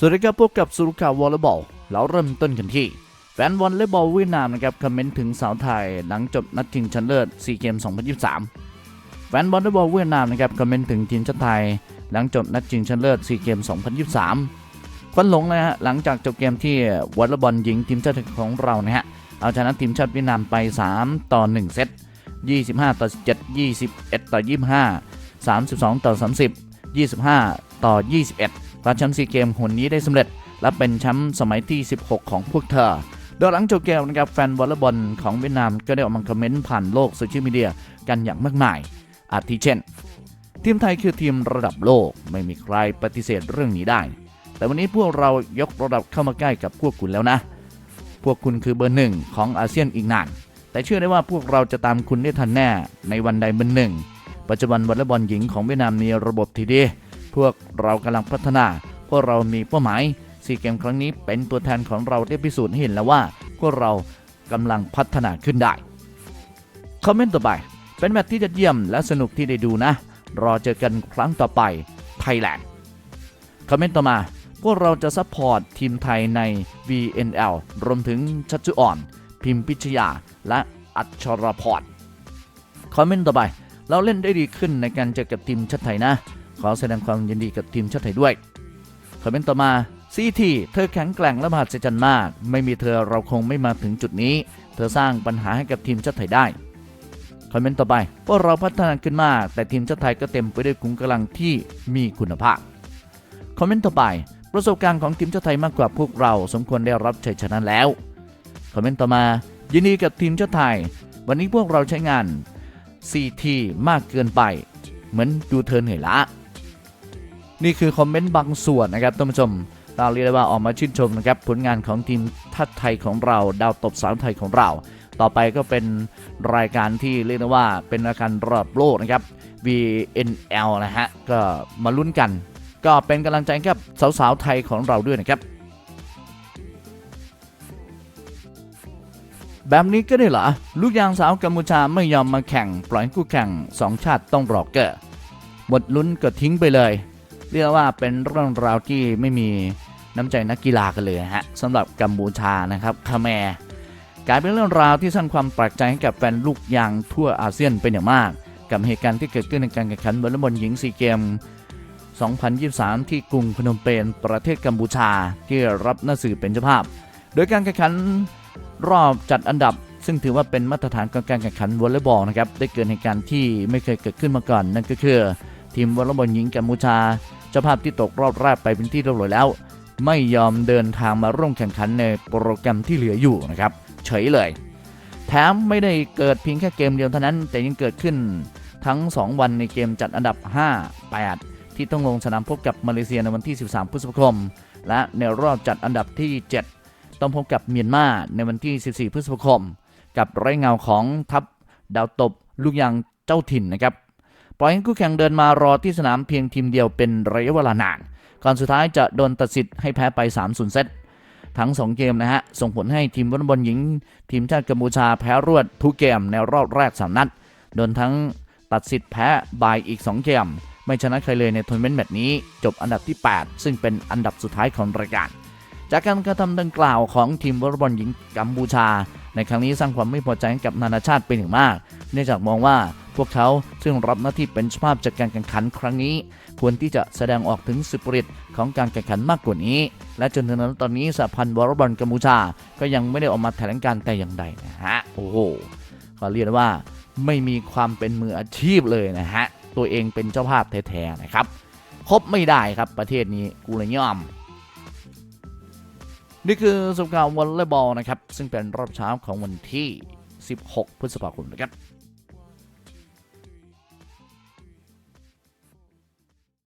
สวัสดีครับพบกับสุรุข่าววอลเลย์บอลเราเริ่มต้นกันที่ แฟนวอลเลย์บอลเวียดนามนะครับคอมเมนต์ถึงสาวไทย หลังจบนัดชิงชนะเลิศซีเกม 2023 แฟนวอลเลย์บอลเวียดนามนะครับคอมเมนต์ถึงทีมชาติไทย หลังจบนัดชิงชนะเลิศซีเกม 2023 ควันหลงนะฮะหลังจากจบเกมที่วอลเลย์บอลหญิงทีมชาติของเรานะฮะเอาชนะทีมชาติเวียดนามไป 3 ต่อ 1 เซต 25 ต่อ 7 21 ต่อ 25 32 ต่อ 30 25 ต่อ 21 คว้าแชมป์ซีเกมหนนี้ได้สำเร็จ และเป็นแชมป์สมัยที่ 16 ของพวกเธอ โดยหลังจบเกมนะครับแฟนวอลเลย์บอลของเวียดนามก็ได้ออกมาคอมเมนต์ผ่านโลกโซเชียลมีเดียกันอย่างมากมาย อาทิเช่น ทีมไทยคือทีมระดับโลกไม่มีใครปฏิเสธเรื่องนี้ได้ แต่วันนี้พวกเรายกระดับเข้ามาใกล้กับพวกคุณแล้วนะ พวกคุณคือเบอร์หนึ่งของอาเซียนอีกนานแต่เชื่อได้ว่าพวกเราจะตามคุณได้ทันแน่ในวันใดวันหนึ่ง ปัจจุบันวอลเลย์บอลหญิงของเวียดนามมีระบบที่ดีพ วกเรากำลังพัฒนา พวกเรามีเป้าหมายซีเกมครั้งนี้เป็นตัวแทนของเราได้พิสูจน์ให้เห็นแล้วว่า พวกเรากำลังพัฒนาขึ้นได้ คอมเมนต์ต่อไป เป็นแมตช์ที่จะเยี่ยมและสนุกที่ได้ดูนะ รอเจอกันครั้งต่อไปไทยแลนด์คอมเมนต์ต่อมา พวกเราจะซัพพอร์ตทีมไทยใน VNL รวมถึงชัชจุอ่อน พิมพิชยา และอัชรพรคอมเมนต์ต่อไป เราเล่นได้ดีขึ้นในการเจอกับทีมชาติไทยนะ ขอแสดงความยินดีกับทีมชาติไทยด้วยคอมเมนต์ต่อมาซีทีเธอแข็งแกร่งและมหัศจรรย์มาก ไม่มีเธอเราคงไม่มาถึงจุดนี้ เธอสร้างปัญหาให้กับทีมชาติไทยได้คอมเมนต์ต่อไปพวกเราพัฒนาขึ้นมาก แต่ทีมชาติไทยก็เต็มไปด้วยขุมกำลังที่มีคุณภาพคอมเมนต์ต่อไป ประสบการณ์ของทีมชาติไทยมากกว่าพวกเราสมควรได้รับชัยชนะแล้วคอมเมนต์ต่อมายินดีกับทีมชาติไทย วันนี้พวกเราใช้งาน CT มากเกินไป เหมือนดูเทิร์นเหยละ นี่คือคอมเมนต์บางส่วนนะครับท่านผู้ชมเราเรียกได้ว่าออกมาชื่นชมนะครับผลงานของทีมทัดไทยของเรา ดาวตบสาวไทยของเรา ต่อไปก็เป็นรายการที่เรียกได้ว่าเป็นรายการรอบโลกนะครับ VNL นะฮะก็มาลุ้นกัน ก็เป็นกำลังใจกับสาวๆไทยของเราด้วยนะครับแบบนี้ก็ได้เหรอ ลูกยางสาวกัมพูชาไม่ยอมมาแข่ง ปล่อยให้คู่แข่งสองชาติต้องรอเกอร์หมดลุ้นก็ทิ้งไปเลย เรียกว่าเป็นเรื่องราวที่ไม่มีน้ำใจนักกีฬากันเลยฮะสำหรับกัมพูชานะครับคาแมกลายเป็นเรื่องราวที่สร้างความแปลกใจให้กับแฟนลูกยางทั่วอาเซียนเป็นอย่างมาก กับเหตุการณ์ที่เกิดขึ้นในการแข่งขันวอลเลย์บอลหญิงซีเกม 2023 ที่กรุงพนมเปญประเทศกัมพูชาที่รับหน้าสื่อเป็นเจ้าภาพ โดยการแข่งขันรอบจัดอันดับ ซึ่งถือว่าเป็นมาตรฐานของการแข่งขันวอลเลย์บอลนะครับได้เกิดเหตุการณ์ที่ไม่เคยเกิดขึ้นมาก่อน นั่นก็คือ ทีมวอลเลย์บอลหญิงกัมพูชา เจ้าภาพที่ตกรอบแรกไปเป็นที่เรียบร้อยแล้ว ไม่ยอมเดินทางมาร่วมแข่งขันในโปรแกรมที่เหลืออยู่นะครับ เฉยเลย แถมไม่ได้เกิดเพียงแค่เกมเดียวเท่านั้น แต่ยังเกิดขึ้นทั้ง 2 วันในเกมจัดอันดับ 5 8 ที่ต้องลงสนามพบกับมาเลเซียในวันที่ 13 พฤษภาคม และในรอบจัดอันดับที่ 7 ต้องพบกับเมียนมาในวันที่ 14 พฤษภาคม กับไร้เงาของทัพดาวตบลูกยางเจ้าถิ่นนะครับ ปล่อยให้คู่แข่งเดินมารอที่สนามเพียงทีมเดียวเป็นระยะเวลานาน ก่อนสุดท้ายจะโดนตัดสิทธิ์ให้แพ้ไป 3-0 เซตทั้ง 2 เกมนะฮะ ส่งผลให้ทีมวอลเลย์บอลหญิง ทีมชาติกัมพูชาแพ้รวดทุกเกมในรอบแรก 3 นัด โดนทั้งตัดสิทธิ์แพ้บายอีก 2 เกม ไม่ชนะใครเลยในทัวร์นาเมนต์แมตช์นี้ จบอันดับที่ 8 ซึ่งเป็นอันดับสุดท้ายของรายการ จากการกระทำดังกล่าวของทีมวอลเลย์บอลหญิงกัมพูชา ในครั้งนี้สร้างความไม่พอใจให้กับนานาชาติเป็นอย่างมาก เนื่องจากมองว่า พวกเขาซึ่งรับหน้าที่เป็นเจ้าภาพจัดการแข่งขันครั้งนี้ ควรที่จะแสดงออกถึงสปิริตของการแข่งขันมากกว่านี้ และจนถึงนั้นตอนนี้สหพันธ์วอลเลย์บอลกัมพูชา ก็ยังไม่ได้ออกมาแถลงการแต่อย่างใดนะฮะโอ้โหก็เรียกว่าไม่มีความเป็นมืออาชีพเลยนะฮะตัวเองเป็นเจ้าภาพแท้ๆนะครับครบไม่ได้ครับประเทศนี้กูเลยยอมนี่คือสงการวอลเลย์บอลนะครับ ซึ่งเป็นรอบเช้าของวันที่ 16 พฤษภาคมนะครับ